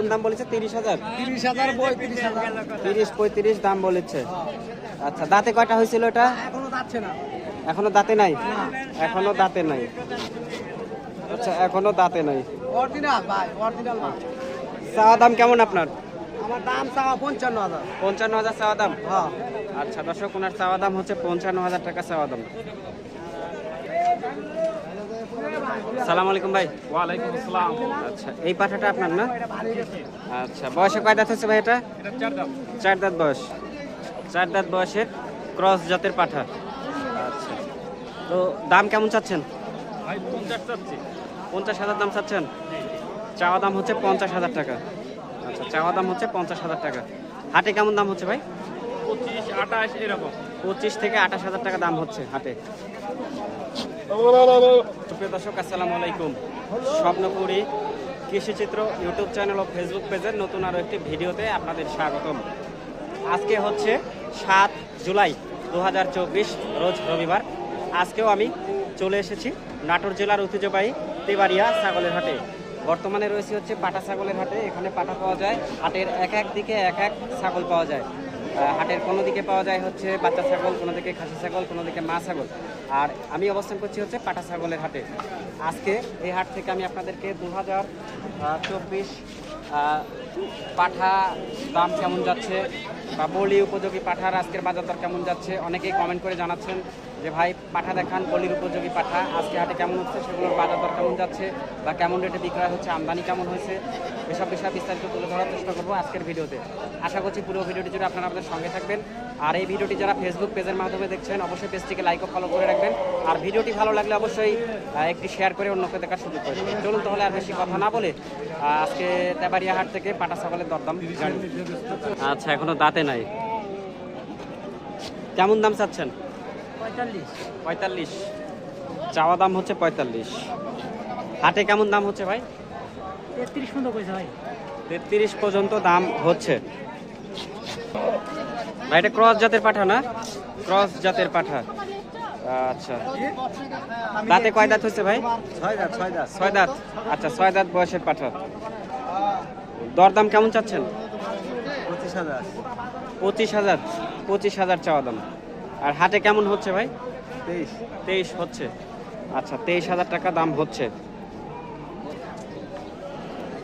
কেমন দাম বলেছে? তিরিশ হাজার? তিরিশ হাজার তিরিশ পঁয়ত্রিশ দাম বলেছে। আচ্ছা দাঁতে কয়টা হয়েছিল এটা? এখনও দাঁতে নাই? এখনও দাঁতে নাই। আচ্ছা এখনও দাঁতে নাই। চাওয়া দাম কেমন আপনার? আমার দাম চাওয়া পঞ্চান্ন হাজার। পঞ্চান্ন হাজার চাওয়া দাম? হ্যাঁ। আচ্ছা দর্শক ওনার চাওয়া দাম হচ্ছে পঞ্চান্ন হাজার টাকা চাওয়া দাম। সালাম আলাইকুম ভাই। ওয়ালাইকুম আসসালাম। আচ্ছা এই পাঠাটা আপনার না? আচ্ছা বয়সে কয় দাঁত হচ্ছে ভাই এটা? চার দাঁত। বয়স। চার দাঁত বয়সের ক্রস জাতের পাঠা। আচ্ছা। তো দাম কেমন চাচ্ছেন? পঞ্চাশ পঞ্চাশ হাজার দাম চাচ্ছেন? চাওয়া দাম হচ্ছে পঞ্চাশ হাজার টাকা। আচ্ছা চাওয়া দাম হচ্ছে পঞ্চাশ হাজার টাকা। হাটে কেমন দাম হচ্ছে ভাই? পঁচিশ আঠাশ এরকম। পঁচিশ থেকে আঠাশ হাজার টাকা দাম হচ্ছে হাটে। প্রিয় দর্শক, আসসালামু আলাইকুম। স্বপ্নপুরী কৃষিচিত্র ইউটিউব চ্যানেল ও ফেসবুক পেজের নতুন আরও একটি ভিডিওতে আপনাদের স্বাগতম। আজকে হচ্ছে সাত জুলাই দু হাজার চব্বিশ, রোজ রবিবার। আজকেও আমি চলে এসেছি নাটোর জেলার ঐতিহ্যবাহী তেবাড়িয়া ছাগলের হাটে। বর্তমানে রয়েছে হচ্ছে পাটা ছাগলের হাটে। এখানে পাটা পাওয়া যায়, হাটের এক এক দিকে এক এক ছাগল পাওয়া যায়। হাটের কোনো দিকে পাওয়া যায় হচ্ছে বাচ্চা ছাগল, কোনো দিকে খাসি ছাগল, কোনো দিকে মা ছাগল। আর আমি অবস্থান করছি হচ্ছে পাটা ছাগলের হাটে। আজকে এই হাট থেকে আমি আপনাদেরকে দু হাজার চব্বিশ পাঠা দাম কেমন যাচ্ছে বা বলি উপযোগী পাঠার আজকের বাজার দর কেমন যাচ্ছে, অনেকেই কমেন্ট করে জানাচ্ছেন। যে ভাই পাঠা দেখান বলির উপযোগী পাঠা, আজকে হাটে কেমন হচ্ছে সেগুলোর বাজার দর কেমন যাচ্ছে বা কেমন রেটে বিক্রয় হচ্ছে, আমদানি কেমন হয়েছে, এসব বিষয়ে বিস্তারিত তুলে ধরার চেষ্টা করব আজকের ভিডিওতে। আশা করছি পুরো ভিডিওটি জুড়ে আপনারা আমাদের সঙ্গে থাকবেন। আর এই ভিডিওটি যারা ফেসবুক পেজের মাধ্যমে দেখছেন, অবশ্যই পেজটিকে লাইক ও ফলো করে রাখবেন। আর ভিডিওটি ভালো লাগলে অবশ্যই একটি শেয়ার করে অন্যকে দেখার সুযোগ করে চলুন তাহলে আর বেশি কথা না বলে আজকে তেবাড়িয়া হাট থেকে পাটা ছাগলের দরদাম আচ্ছা এখনও দাঁতে নাই। কেমন দাম চাচ্ছেন? পঁয়তাল্লিশ। পঁয়তাল্লিশ। চাওয়া দাম হচ্ছে পঁয়তাল্লিশ। হাটে কেমন দাম হচ্ছে ভাই? তেত্রিশ পর্যন্ত কইছে ভাই। তেত্রিশ পর্যন্ত দাম হচ্ছে। ভাই এটা ক্রস জাতের পাঠা না? ক্রস জাতের পাঠা। আচ্ছা। দাঁতে কয় দাঁত হচ্ছে ভাই? ছয় দাঁত ছয় দাঁত। ছয় দাঁত। আচ্ছা ছয় দাঁত বয়সের পাঠা। দরদাম কেমন চাচ্ছেন? পঁচিশ হাজার। পঁচিশ হাজার পঁচিশ হাজার চাওয়া দাম। আর হাটে কেমন হচ্ছে ভাই? তেইশ। তেইশ হচ্ছে। আচ্ছা তেইশ হাজার টাকা দাম হচ্ছে।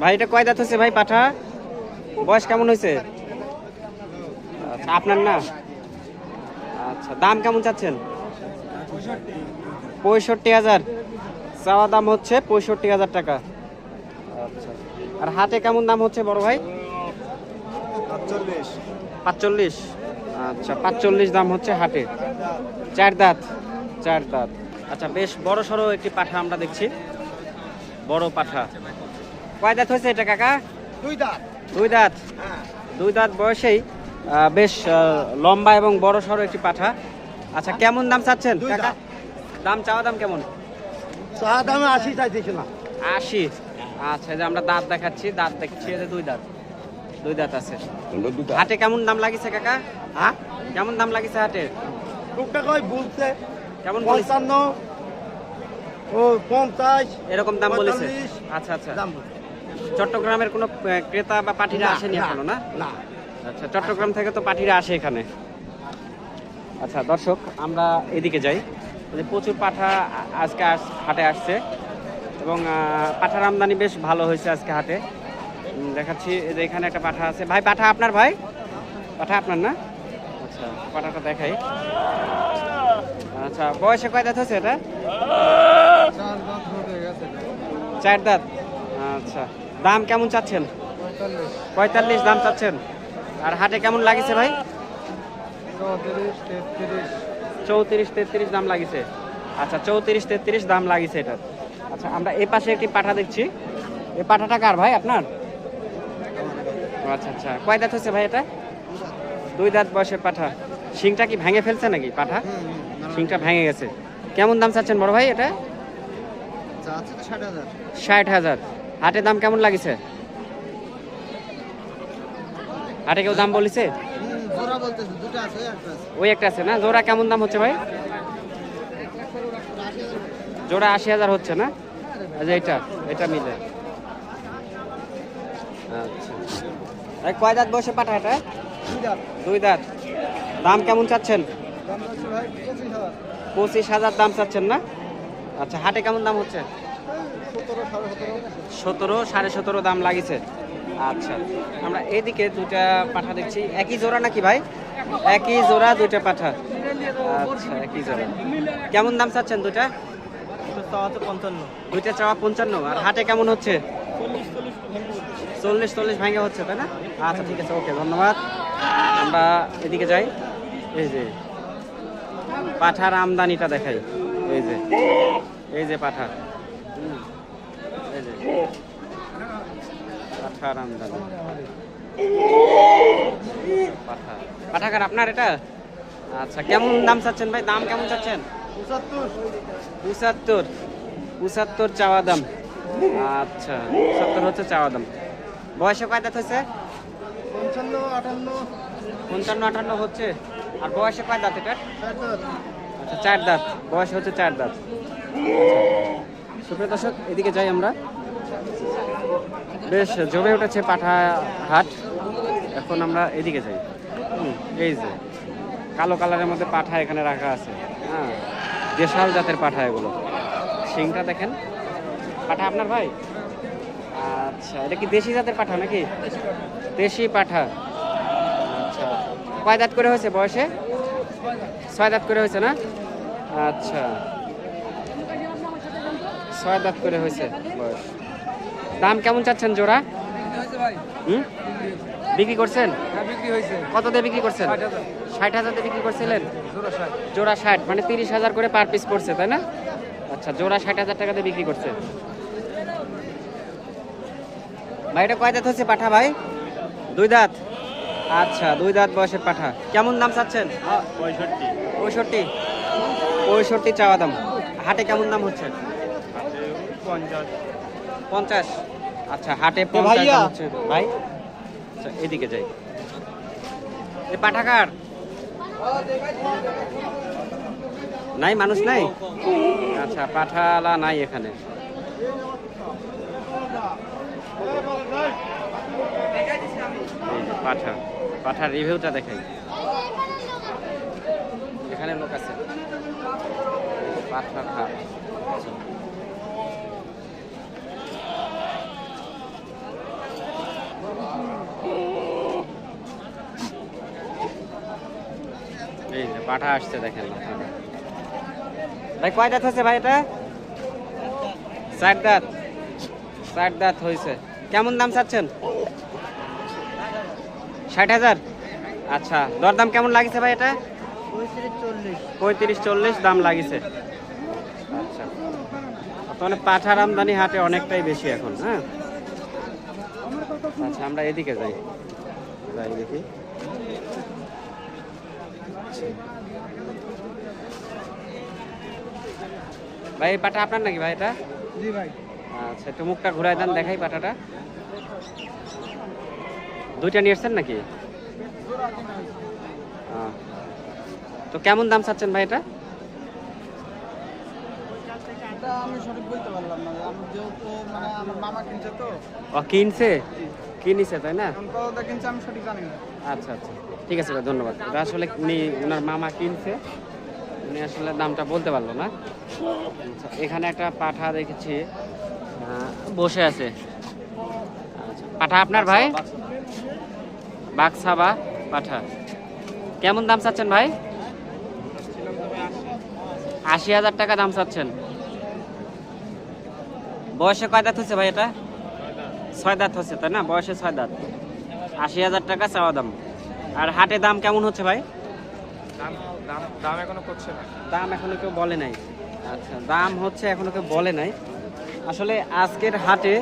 ভাই এটা কয় দাঁত হচ্ছে ভাই পাঠা? বয়স কেমন হয়েছে? আচ্ছা আপনার না? আচ্ছা দাম কেমন চাচ্ছেন? পঁয়ষট্টি হাজার। চাওয়া দাম হচ্ছে পঁয়ষট্টি হাজার টাকা। আচ্ছা আর হাটে কেমন দাম হচ্ছে বড় ভাই? সাতচল্লিশ। পাঁচচল্লিশ আচ্ছা পাঁচচল্লিশ দাম হচ্ছে হাটে চার দাঁত চার দাঁত। আচ্ছা বেশ বড় সড়ো একটি পাঠা আমরা দেখছি। বড় পাঠা। কয় দাঁত হয়েছে এটা কাকা? দুই দাঁত। দুই দাঁত। হ্যাঁ। দুই দাঁত বয়সেই বেশ লম্বা এবং বড় সড়ো একটি পাঠা। আচ্ছা কেমন দাম চাচ্ছেন কাকা। দাম চাওয়া দাম কেমন? দামে আশি আশি। আচ্ছা যে আমরা দাঁত দেখাচ্ছি দাঁত দেখছি দুই দাঁত। দুই দাঁত আছে। হাটে কেমন দাম লাগিছে কাকা? হ্যাঁ? কেমন দাম লাগিছে হাটে? টুকটাক ওই বলছে। কেমন পঞ্চান্ন ও পঞ্চাশ এরকম দাম বলেছে? আচ্ছা আচ্ছা। দাম চট্টগ্রামের কোনো ক্রেতা বা পাঠিরা আসেনি এখনও না? না। আচ্ছা চট্টগ্রাম থেকে তো পাঠিরা আসে এখানে। আচ্ছা দর্শক আমরা এদিকে যাই। যে প্রচুর পাঠা আজকে হাটে আসছে। এবং পাঠার আমদানি বেশ ভালো হয়েছে আজকে হাটে। দেখাচ্ছি যে এখানে একটা পাঠা আছে। ভাই, পাঠা আপনার ভাই? পাঠা আপনার না? আচ্ছা পাঠাটা দেখাই। আচ্ছা বয়সে কয় দাঁত হচ্ছে এটা? চার দাঁত। আচ্ছা দাম কেমন চাচ্ছেন? পঁয়তাল্লিশ দাম চাচ্ছেন। আর হাটে কেমন লাগিছে ভাই? চৌত্রিশ, তেত্রিশ দাম লাগিছে। আচ্ছা চৌত্রিশ, তেত্রিশ দাম লাগিছে এটা। আচ্ছা আমরা এই পাশে একটি পাঠা দেখছি। এই পাঠাটা কার ভাই, আপনার? আচ্ছা আচ্ছা। কয় দাঁত হচ্ছে ভাই এটা? দুই দাঁত বয়সের পাঠা। শিংটা কি ভেঙে ফেলছে নাকি পাঠা? শিংটা ভেঙে গেছে। কেমন দাম চাচ্ছেন বড় ভাই এটা? ষাট হাজার। হাটের দাম কেমন লাগিছে? হাটে কেউ দাম বলিছে? ওই একটা আছে। না? জোড়া কেমন দাম হচ্ছে ভাই? জোড়া আশি হাজার হচ্ছে না? আচ্ছা এটা এটা মিলে। আচ্ছা। কয় দাঁত বয়সে পাঠা এটা? দুই দাঁত। দাম কেমন চাচ্ছেন? পঁচিশ হাজার। দাম চাচ্ছেন না? আচ্ছা হাটে কেমন দাম হচ্ছে? সতেরো সাড়ে সতেরো। দাম লাগিছে। আচ্ছা আমরা এইদিকে দুইটা পাঠা দেখছি। একই জোড়া নাকি ভাই? একই জোড়া দুইটা পাঠা। আচ্ছা একই জোড়া। কেমন দাম চাচ্ছেন দুইটা? পঞ্চান্ন। দুইটা চাওয়া পঞ্চান্ন। আর হাটে কেমন হচ্ছে? চল্লিশ চল্লিশ ভাঙে হচ্ছে তাই না? আচ্ছা ঠিক আছে ওকে ধন্যবাদ। আমরা এদিকে যাই। এই যে পাঠার আমদানিটা দেখাই। এই যে এই যে পাঠা এই যে পাঠার আমদানি। পাঠা পাঠাকার আপনার এটা? আচ্ছা কেমন দাম চাচ্ছেন ভাই? দাম কেমন চাচ্ছেন? পঁচাত্তর। পঁচাত্তর। পঁচাত্তর চাওয়া দাম। আচ্ছা সত্তর হচ্ছে চাওয়া দাম। বয়সে কয় দাঁত হয়েছে? পঞ্চান্ন আটান্ন। পঞ্চান্ন আটান্ন হচ্ছে। আর বয়সে কয় দাঁত এটা আচ্ছা চার দাঁত। বয়স হচ্ছে চার দাঁত। আচ্ছা। সুপ্রিয় দর্শক এদিকে যাই আমরা। বেশ জমে উঠেছে পাঠা হাট এখন আমরা এদিকে যাই। এই যে কালো কালারের মধ্যে পাঠা এখানে রাখা আছে। হ্যাঁ দেশাল জাতের পাঠা এগুলো। শিংটা দেখেন। পাঠা আপনার ভাই? আচ্ছা এটা কি দেশি জাতের পাঠা নাকি? দেশি পাঠা। আচ্ছা কয় দাঁত করে হয়েছে বয়সে? ছয় দাঁত করে হয়েছে না? আচ্ছা ছয় দাঁত করে হয়েছে বয়স। দাম কেমন চাচ্ছেন জোড়া? হুম? বিক্রি করছেন? বিক্রি হয়েছে। কত দিয়ে বিক্রি করছেন? ষাট হাজার। দিয়ে বিক্রি করছিলেন? জোড়া ষাট। মানে তিরিশ হাজার করে পার পিস পড়ছে তাই না? আচ্ছা জোড়া ষাট হাজার টাকা দিয়ে বিক্রি করছে। ভাই এটা কয় দাঁত হচ্ছে পাঠা ভাই? দুই দাঁত? আচ্ছা দুই দাঁত বয়সের পাঠা। কেমন দাম চাচ্ছেন? পঁয়ষট্টি। পঁয়ষট্টি পঁয়ষট্টি চাওয়া দাম। হাটে কেমন দাম হচ্ছে? পঞ্চাশ। আচ্ছা হাটে পঞ্চাশ হচ্ছে। ভাই আচ্ছা এদিকে যাই। এ পাঠাকার নাই মানুষ নাই? আচ্ছা পাঠালা নাই এখানে। পাঠা, পাঠার রিভিউটা দেখাই। এখানে লোক আছে। পাঠার হাট। এই পাঠা আসছে, দেখেন। ভাই, কয় দাঁত হচ্ছে ভাই এটা? চার দাঁত। চার দাঁত হয়েছে। কেমন দাম চাচ্ছেন? ষাট হাজার? আচ্ছা দরদাম কেমন লাগিছে ভাই এটা? পঁয়ত্রিশ চল্লিশ। দাম লাগিছে। আচ্ছা। পাঠার আমদানি হাটে অনেকটাই বেশি এখন হ্যাঁ? আচ্ছা আমরা এদিকে যাই। যাই দেখি। ভাই এই পাটা আপনার নাকি ভাই এটা? জি ভাই। আচ্ছা একটু মুখটা ঘুরাই দেন দেখাই পাটাটা। দুইটা নিয়ে এসছেন নাকি। তো কেমন দাম চাচ্ছেন ভাই এটা? মানে কিনছে ও কিনছে? কিনিছে তাই না? আচ্ছা আচ্ছা। ঠিক আছে ধন্যবাদ। আসলে উনি ওনার মামা কিনছে। উনি আসলে দামটা বলতে পারল না। আচ্ছা, এখানে একটা পাঠা দেখেছি। বসে আছে। পাঠা আপনার ভাই? বাক্সা বা পাঠা। কেমন দাম চাচ্ছেন ভাই? আশি হাজার টাকা দাম চাচ্ছেন। বয়সে কয় দাঁত হচ্ছে ভাই এটা? ছয় দাঁত হচ্ছে তাই না? বয়সে ছয় দাঁত। আশি হাজার টাকা চাওয়া দাম। আর হাটে দাম কেমন হচ্ছে ভাই? দাম দাম দাম এখনও করছে না। দাম এখনও কেউ বলে নাই। আচ্ছা দাম হচ্ছে এখনও কেউ বলে নাই। আসলে আজকের হাটে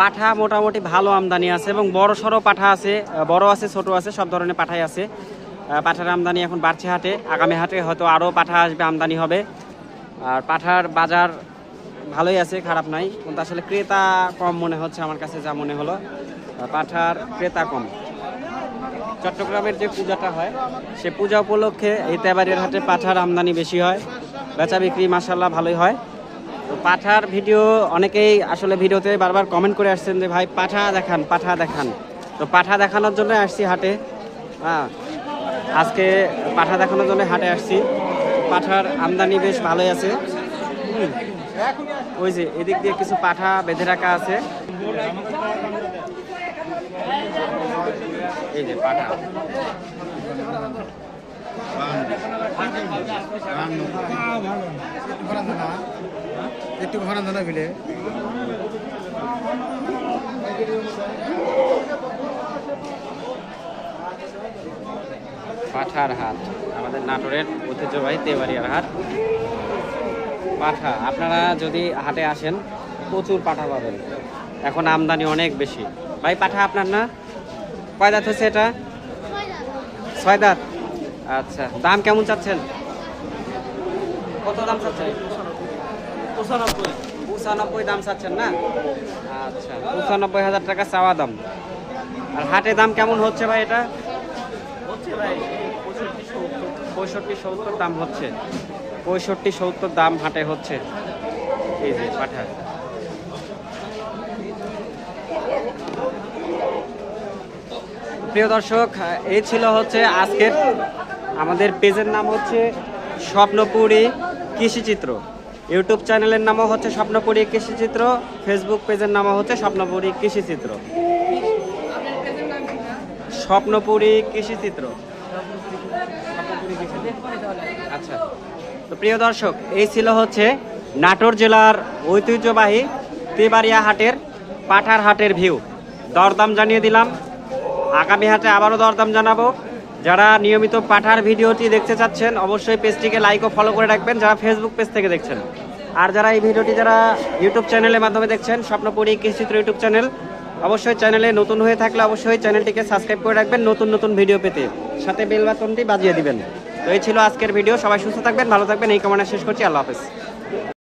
পাঠা মোটামুটি ভালো আমদানি আছে এবং বড় সড়ো পাঠা আছে বড় আছে, ছোট আছে, সব ধরনের পাঠাই আছে। পাঠার আমদানি এখন বাড়ছে হাটে, আগামী হাটে হয়তো আরও পাঠা আসবে, আমদানি হবে। আর পাঠার বাজার ভালোই আছে, খারাপ নাই। কিন্তু আসলে ক্রেতা কম মনে হচ্ছে আমার কাছে, যা মনে হলো। পাঠার ক্রেতা কম। চট্টগ্রামের যে পূজাটা হয়, সে পূজা উপলক্ষে এই তেবাড়ির হাটে পাঠার আমদানি বেশি হয়। বেচা বিক্রি মাসাল্লাহ ভালোই হয়। তো পাঠার ভিডিও, অনেকেই আসলে ভিডিওতে বারবার কমেন্ট করে আসছেন যে, ভাই, পাঠা দেখান পাঠা দেখান। তো পাঠা দেখানোর জন্য আসছি হাটে। হ্যাঁ আজকে পাঠা দেখানোর জন্য হাটে আসছি। পাঠার আমদানি বেশ ভালোই আছে। ওই যে, এদিক দিয়ে কিছু পাঠা বেঁধে রাখা আছে। এই যে, পাঠা। একটু পাঠার হাট আমাদের নাটোরের ঐতিহ্যবাহী তেবাড়িয়ার হাট। পাঠা আপনারা যদি হাটে আসেন প্রচুর পাঠা পাবেন। এখন আমদানি অনেক বেশি। ভাই পাঠা আপনার না? কয় দাঁত হচ্ছে এটা? ছয় দাঁত? আচ্ছা দাম কেমন চাচ্ছেন? কত দাম চাচ্ছেন? পঁচানব্বই। পঁচানব্বই দাম চাচ্ছেন না? আচ্ছা পঁচানব্বই হাজার টাকা চাওয়া দাম। আর হাটে দাম কেমন হচ্ছে ভাই এটা? হচ্ছে ভাই পঁয়ষট্টি সত্তর। দাম হচ্ছে। পঁয়ষট্টি সত্তর দাম হাটে হচ্ছে। এই যে পাঠা প্রিয় দর্শক এই ছিল হচ্ছে আজকের আমাদের পেজের নাম হচ্ছে স্বপ্নপুরী কৃষিচিত্র। ইউটিউব চ্যানেলের নামও হচ্ছে স্বপ্নপুরী কৃষিচিত্র, ফেসবুক পেজের নামও হচ্ছে স্বপ্নপুরী কৃষিচিত্র। স্বপ্নপুরী কৃষিচিত্র। আচ্ছা তো প্রিয় দর্শক, এই ছিল হচ্ছে নাটোর জেলার ঐতিহ্যবাহী তেবাড়িয়া হাটের, পাঠার হাটের ভিউ। দরদাম জানিয়ে দিলাম। আগামী হাটে আবারও দরদাম জানাব। যারা নিয়মিত পাঠার ভিডিওটি দেখতে চাচ্ছেন, অবশ্যই পেজটিকে লাইক ও ফলো করে রাখবেন, যারা ফেসবুক পেজ থেকে দেখছেন। আর যারা এই ভিডিওটি যারা ইউটিউব চ্যানেলের মাধ্যমে দেখছেন, স্বপ্নপুরী কৃষিচিত্র ইউটিউব চ্যানেল অবশ্যই চ্যানেলে নতুন হয়ে থাকলে অবশ্যই চ্যানেলটিকে সাবস্ক্রাইব করে রাখবেন, নতুন নতুন ভিডিও পেতে। সাথে বেল বাটনটি বাজিয়ে দিবেন। তো এই ছিল আজকের ভিডিও সবাই সুস্থ থাকবেন, ভালো থাকবেন, এই কামনা শেষ করছি, আল্লাহ হাফেজ।